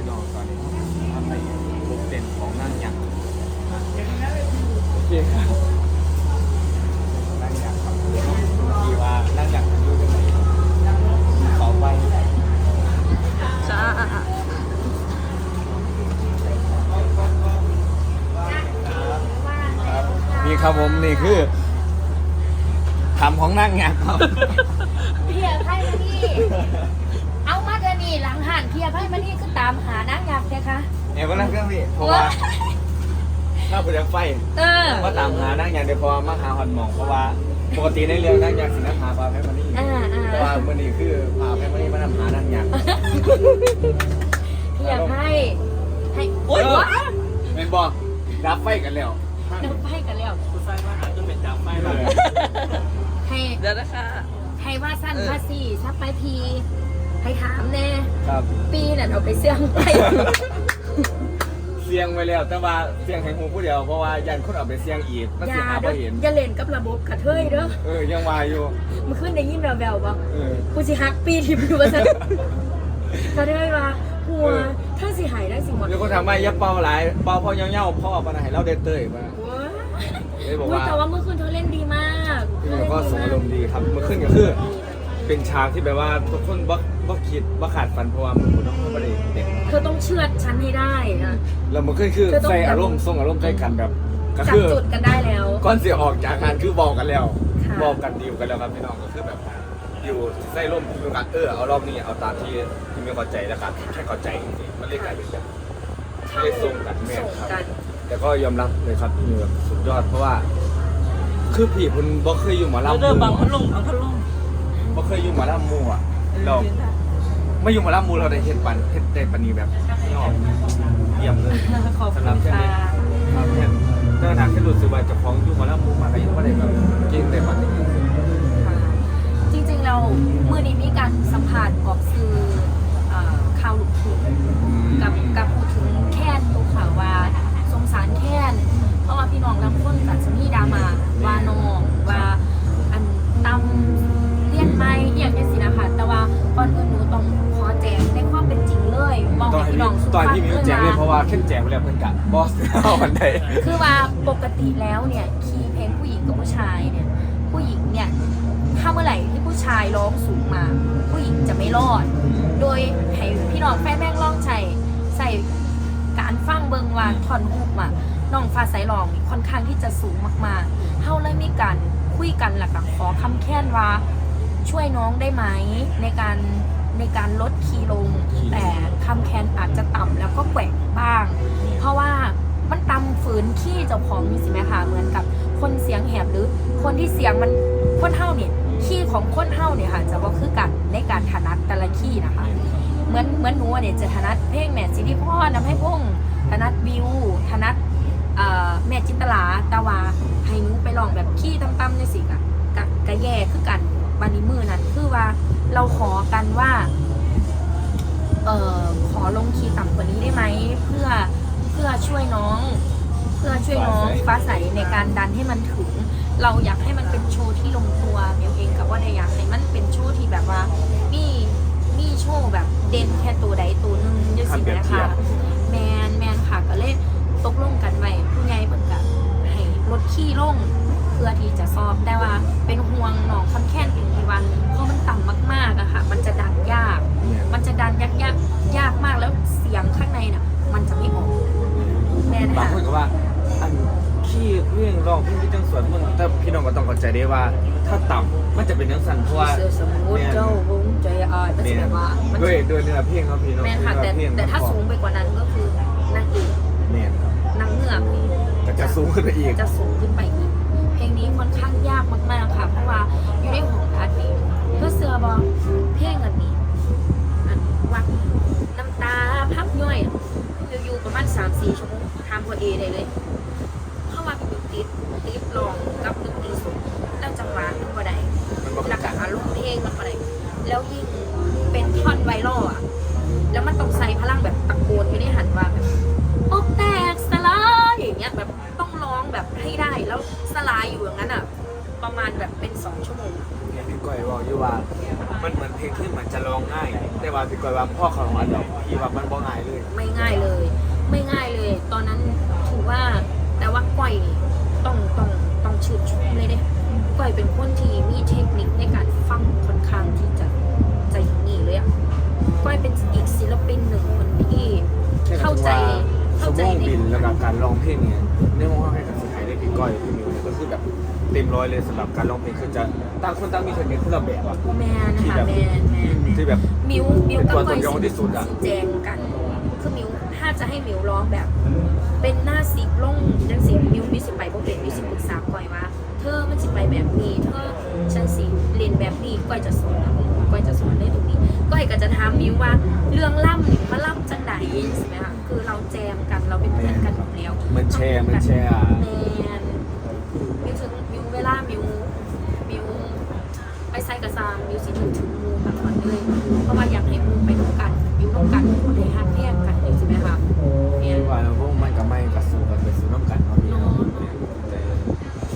พี่น้องตอนนี้ทำในบุกเด่นของนั่งยักษ์โอเคครับนั่งยักษ์ครับดีว่านั่งยักษ์มันอยู่ตรงไหนเขาไปจ้านี่ครับผมนี่คือคำของนั่งยักษ์ครับ เพียไพ่มานี่ เอามาเดือนนี้ หลังหันเพียไพ่มานี่คือตามหานางอยากเนี่ยคะเอ๋ก็นั่งเครื่องพี่เพราะว่าถ้าผมจะไฟเออ ก็ตามหานั่งยักษ์เดี๋ยวพอมาหาหอนหมองเพราะว่าปกติในเรื่องนั่งยักษ์สินะหาปลาแพมานี่อ่าอ่า แต่ว่ามื่อนี้คือพาแพมานี่มานำหานั่งยักษ์เพียไพ่ให้โอ๊ยว้าเป็นบอกรับไฟกันแล้วน้ำไพ่กันแล้วผู้ชายมาหาจนเป็นจับไฟเลยให้ เดี๋ยวนะคะ ให้ว่าสั้นว่าสี่ซับไปพี ให้ถามแน่ครับปีนั่นเอาไปเสี่ยงไป เสียงไว้แล้ว แต่ว่าเสียงแห่งหูผู้เดียวเพราะว่ายันคนเอาไปเสียงอีกมันอเสียย่าหาเด้บ่อเห็นอย่าเล่นกับระบบกระเทยเด้อเออยังวายอยู่มันขึ้นได้ยินแววๆบ่เออ กูสิฮักปีทิพย์อยู่ว่าซั่นกระเทยว่าหัวเออ ถ้าสิหายได้สิหมดเดี๋ยวคนทำมายับเป่าหลายเป่าพอเงี้ยวๆพ่อปะนะให้เราเดนเตยมาว้าเลยบอกอุ๊ยว่าแต่ว่าเมื่อคืนเธอเล่นดีมากพี่หมอก็ส่งอารมณ์ดีครับเมื่อขึ้นก็คือ เป็นฉากที่แบบว่าทุกคนบ่บ่คิดบ่ขาดฝันเพราะว่ามันคุณต้องเข้าประเด็นเด็กเธอต้องเชื่อดฉันให้ได้นะ แล้วมันขึ้นคือคือต้อง ใส่อารมณ์ส่งอารมณ์ใส่กันแบบก็จับคือจุดกันได้แล้วก่อนเสียออกจากงานคือบอกกันแล้วค่ะ บอกกันดีลกันแล้วครับพี่น้องก็คือแบบอยู่ใส่ร่มคือกันเออเอารอบนี้เอาตามที่ที่มีเข้าใจแล้วกันแค่เข้าใจจริงๆมันเลยกลายเป็นแบบเลยส่งกันแม่ส่งครับ กันแต่ก็ยอมรับเลยครับนี่แบบสุดยอดเพราะว่า คือพี่คุณบ่เคยอยู่หมอเราลำ เดินบางพัดหลมบางพัดลม บ่เคยอยู่หมอลำหมู่อะเราไม่อยู่หมอลำหมู่เราได้เฮ็ดปันเฮ็ดได้ปันนี้แบบยอดเยี่ยมเลยขอบคุสำหรับณแค่ค่ะนี้ครับแค่เดินทางแค่รู้สึกว่าเจะฟ้าของอยู่หมอลำหมู่มาก็ยังบ่ได้แบบเก่งได้ปันนี้จริงๆเรามือนี้มีการสัมผัสออกสื่อเอ่อข่าวลูกทุ่งกับกับพูดถึงแค้นตัวข่าวว่าสงสารแค้นเพราะว่าพี่น้องลำคนกับจะมีดราม่าว่าน้องว่าอันตำ ก่อนอื่นหนูต้องขอแจ้งในความเป็นจริงเลยบอกตอนให้ที่พี่น้องสุตอนภาพที่มีแจงเลยเพราะว่าเข้มแจงไปแล้วเพิ่นกะบอสเอาวันใดคือว่าปกติแล้วเนี่ยคีย์เพลงผู้หญิงกับผู้ชายเนี่ย ผู้หญิงเนี่ยถ้าเมื่อไหร่ที่ผู้ชายร้องสูงมา ผู้หญิงจะไม่รอด โดยให้พี่น้องแฟนแม่งร้องใส่ใส่การฟังเบิงวานทอนฮุกมาน้องฟ้าใสร้องนี่ค่อนข้างที่จะสูงมากๆเท่าเลยมีการคุยกันหลักขอคำแค้นว่า ช่วยน้องได้ไหมในการในการลดคีย์ลง แต่คำแค้นอาจจะต่ำแล้วก็แกว่งบ้าง เพราะว่ามันตำฝืนขี้เจ้าของนี่สิแม่คะเหมือนกับคนเสียงแหบหรือคนที่เสียงมันคนเท่าเนี่ยขี้ของคนเท่าเนี่ยค่ะจะว่าคือกันในการถนัดแต่ละขี้นะคะเหมือนเหมือนหนูอะเนี่ยจะถนัดเพลงแม่สิริพรนำให้พงษ์ถนัดวิวถนัดเอ่อแม่จินตลาแตาวาให้หนูไปลองแบบขี้ต่ำๆในสิกะกะกะแย่คือกัน บานี้มือนั้นคือว่าเราขอกันว่าเอ่อขอลงคีย์ต่ำกว่านี้ได้ไหมเพื่อเพื่อช่วยน้อง เพื่อช่วยน้องฟ้าใสในการดันให้มันถึง เราอยากให้มันเป็นโชว์ที่ลงตัวเมลเองกับว่าได้อยากให้มันเป็นโชว์ที่แบบว่ามีมีโชว์แบบเด่นแค่ตัวใดตัวหนึงจะสิทำเปรียบนะเทียคะบแมนแมนค่ะก็เลยตกลงกันไว้ผู้ใหญ่เปิดกันให้ลดขี้ลงเพื่อที่จะซ้อมแต่ว่าเป็นห่วงน้องคอ มันจะเป็นจังสันเพราะว่าเสือสมุทรเจ้าหงใจอายมันจะแบบว่ามันด้วยด้วยเนื้อเพลงครับพี่น้องแม่นค่ะแต่เนื้อเพลงแต่ถ้าสูงไปกว่านั้นก็คือนางเอกแม่นครับนางเงือกนี่ก็จะสูงขึ้นไปอีกจะสูงขึ้นไปอีกเพลงนี้ค่อนข้างยากมากๆค่ะ เพราะว่าอยู่ในห้องอัดนี้เพื่อเสือบอเพลงอันนี้อันวักน้ แล้วสลายอยู่อย่างนั้นอะประมาณแบบเป็นสองชั่วโมงอะเนี่ยพี่ก้อยบอกอยู่ว่า มันเหมือนเพลงที่เหมือนจะร้องง่าย แต่ว่าพี่ก้อยว่าพ่อของมันดอกพี่ว่ามันบ่ง่ายเลยไม่ง่ายเลย ไม่ง่ายเลย ตอนนั้นถือว่าแต่ว่าก้อยต้องต้องต้องชื่นชมเลยเด้ก้อยเป็นคนที่มีเทคนิคในการฟังค่อนข้างที่จะใจะงนี้เลยอะก้อยเป็นอีกศิลปินหนึ่งคนที่เข้าใจ เข้าใจในบินแล้วก็การร้องเพลงเนี่ยในว พี่ก้อยพี่มิวเนี่ยก็คือแบบเต็มร้อยเลยสำหรับการร้องเพลงคือจะต่างคนต่างมีเทคนิคคนละแบบอะ แมนนะคะแมนแมนแมนที่แบบ มิวมิวกับเป็นตัวก้อยตนยองที่สุดอะ แจงกัน คือมิวถ้าจะให้มิวร้องแบบ เป็นหน้าสิบลงจังสิมิวมิวสิไปบ่เป็นมิวสิปรึกษาก้อยว่า เธอมันสิไปแบบนี้ เธอฉันสิเรียนแบบนี้ก้อยจะสอนนะก้อยจะสอนได้ตรงนี้ก้อยก็จะถามมิวว่าเรื่องล่ำนี่มาล่ำจังไหนใช่ไหมคะคือ เราแจมกันเราเป็นเพื่อนกันอยู่แล้วมันแชร์มันแชร์อะ แมนมิวถึงมิวเวลามิวมิวไปไซกับซามมิวสิถึงถึงมูแบบนั้นเลย เพราะว่าอยากให้มูไปต้องกันมิวต้องกันคนให้ฮักแยกกันเลยใช่ไหมคะเนี่ยว่าแล้วพวกมันกับไม่กับสู้กันไปสู้น้ำกันเนาะพี่เนาะ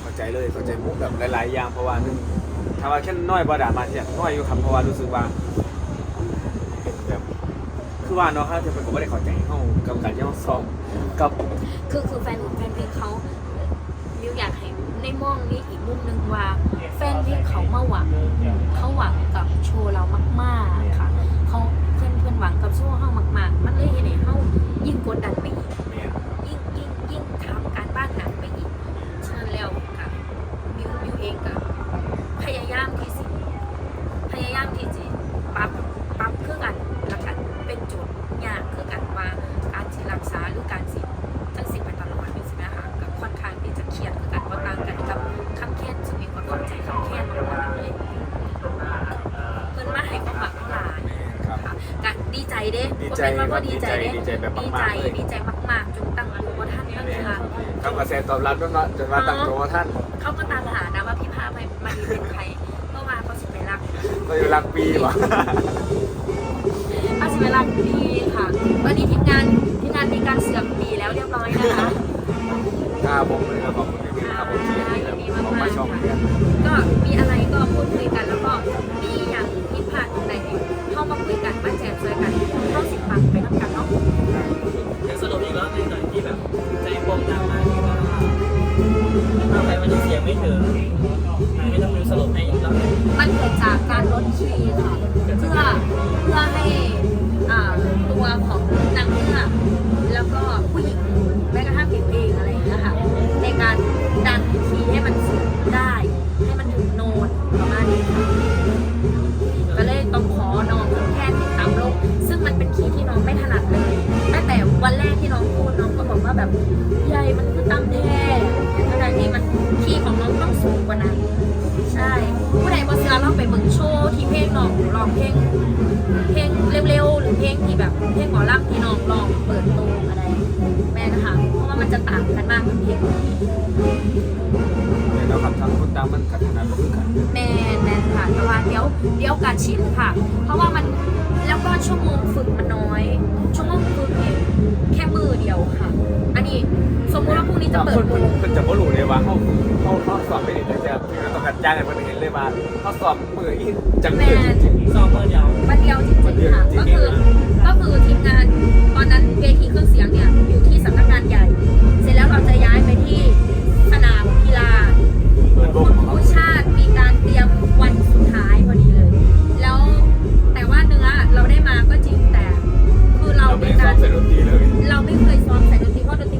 เข้าใจเลยเข้าใจมุกแบบหลายๆอย่างเพราะว่านึงถ้าว่าแค่น้อยบ่ด่ามาเนี่ยน้อยอยู่ครับเพราะว่ารู้สึกว่าเป็นแบบ คือว่าเนาะครับจะเป็นผมไม่ได้เข้าใจเขากับการที่เขาซ้อมกับคือคือแฟนแฟนเพลงเขามิวอยากให้ในมองนี้อีกมุมหนึ่งว่า แฟนเพลงเขามาหวังเขาหวังกับโชว์เรามากๆค่ะเขาเพื่อนเพื่อนหวังกับโชว์เขามากๆ มันเลยเห็นให้เขายิ่งกดดันไปอีก แม่น ยิ่งยิ่งยิ่งทำการบ้านหนักไปอีก ฉะนั้นแล้วค่ะมิวมิวเองก็พยายามที่สิพยายามที่จะปรับปรับเครื่องอันแล้วกันเป็นโจทย์ยากคือกันว่าการสิรักษาหรือการสิจังสิไปตลอดเป็นสินะคะกับค่อนข้างที่จะเครียดคือกันว่าต่างกันกับคำแค้นซึ่งมีความเข้าใจคำแค้นมากเลยเพิ่นมาให้ความหวังหลาย ครับ ค่ะก็ดีใจ เด้ดีใจบ่แม่นว่าบ่ดีใจเด้ดีใจแบบดีมากใจๆเลย ดีใจมากๆจนตั้งตัวบ่ทันนั่นแม่เลยนคค่ะรับทำกระแสตอบรับจนว่าจนว่าตั้งตัวท่านเขาก็ตามหานะว่าพี่พาไปมาดีเป็นใครเมื่อวานเขาสิไปรักก็อยู่รักปีว่ะเขาสิไปรักดีค่ะวันนี้ทีมงาน ไม่ต้องรู้สรุปให้เรามันเกิดจากการลดคีย์ค่ะเพื่อเพื่อให้อ่าตัวของนางเงือกแล้วก็ผู้หญิงแม้กระทั่งผิวเองอะไรอย่างเงี้ยค่ะในการดันคีย์ให้มันสูงได้ ให้มันถึงโน้ตประมาณนี้ค่ะก็เลยต้องขอน้องแค่ติดตามโลงซึ่งมันเป็นคีย์ที่น้องไม่ถนัดเลยตั้งแต่วันแรกที่น้องพูดน้องก็บอกว่าแบบใหญ่มันคือตามแท้ สูงกว่านั้น ใช่ผู้ใดบ่เชื่อเราไปเบิ่งโชว์ที่เพลงน้องร้องเพลงเพลงเร็วๆหรือเพลงที่แบบเพลงหมอลำที่น้องร้องเปิดโตอะไรแม่นะคะเพราะว่ามันจะต่างกันมากกับเพลงนี้เนี่ยเราครับทางคนตามมันกัดขนาดบ่คือกันแม่แม่ค่ะแต่ว่าเดี๋ยวเดี๋ยวการชินค่ะ เพราะว่ามัน แล้วก็ชั่วโมงฝึกมันน้อย ชั่วโมงฝึกเนี่ยแค่มือเดียวค่ะ อันนี้สมมติว่าพรุ่งนี้จะบางเปิคดนวงเพิ่นจะบ่รู้เลยว่าเขาเขาเขาสอบไม่ได้แต่จะต้องการจ้างให้เพิ่นเห็นเลยว่าเขาสอบมืออีจังมือจริงซ้อมเมื่อเดียววันเดียวจริงๆค่ะก็คือก็คือทีมงานตอนนั้นเวทีเครื่องเสียงเนี่ยอยู่ที่สำนักงานใหญ่ เสร็จแล้วเราจะย้ายไปที่สนามกีฬาๆเปิดวงของเขาผู้ชาติมีการเตรียมวันสุดท้ายพอดี ใส่ดนตรีเลย เราไม่เคยซ้อมใส่ดนตรีเพราะดนตรี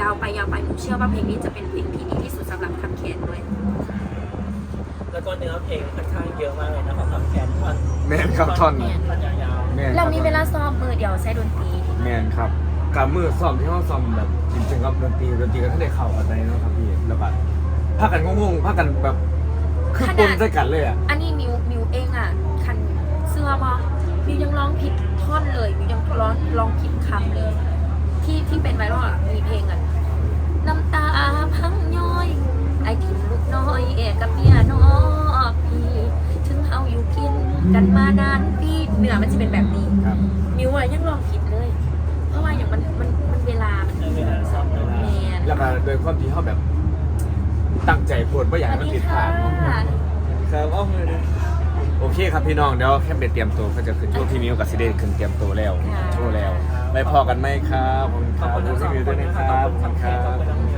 ยาวไปยาวไปหนูเชื่อว่าเพลงนี้จะเป็นเพลงที่ดีที่สุดสำหรับคัมแคนด้วย แล้วก็เนื้อเพลงค่อนข้างเยอะมากเลยนะของคำแคนท่อนแม่นครับท่อนท่อนยาวแม่นเรามีเวลาซ้อมมือเดียวใช้ดนตรีแม่นครับกับมือซ้อมที่ห้องซ้อมแบบจริงๆกับดนตรีดนตรีก็ท่านได้เข้ากันไปเนาะครับพี่แล้วก็พากันงงๆพากันแบบคือปนใส่กันเลยอะอันนี้มิวมิวเองอะ คันเสื้อมามิวยังร้องผิดท่อนเลยมิวยังร้องร้องผิดคำเลย ที่ที่เป็นไวรัลอะมีเพลงอะน้ำตาพังย้อย ไอทิมลูกน้อยเอกับเมียนอกพี่ถึงเฮาอยู่กินกันมานานปีเนื้อมันจะเป็นแบบนี้ครับมิวอะยังร้องผิดเลย เพราะว่าอย่างมันมันมันเวลามันเวลาซ้อมเวลาแมนแล้วก็โดยความที่เขาแบบ ตั้งใจพูดว่าอยากให้มันผิดพลาดค่ะครับเอาเลยโอเคครับพี่น้องเดี๋ยวแค่ไปเตรียมตัวก็จะขึ้นโชว์พี่มิวกับซิเดขึ้นเตรียมตัวแล้วโชว์แล้ว ไปพอกันไหมครับขอบคุณครับขอบคุณพี่มิวด้วยนะครับขอบคุณครับ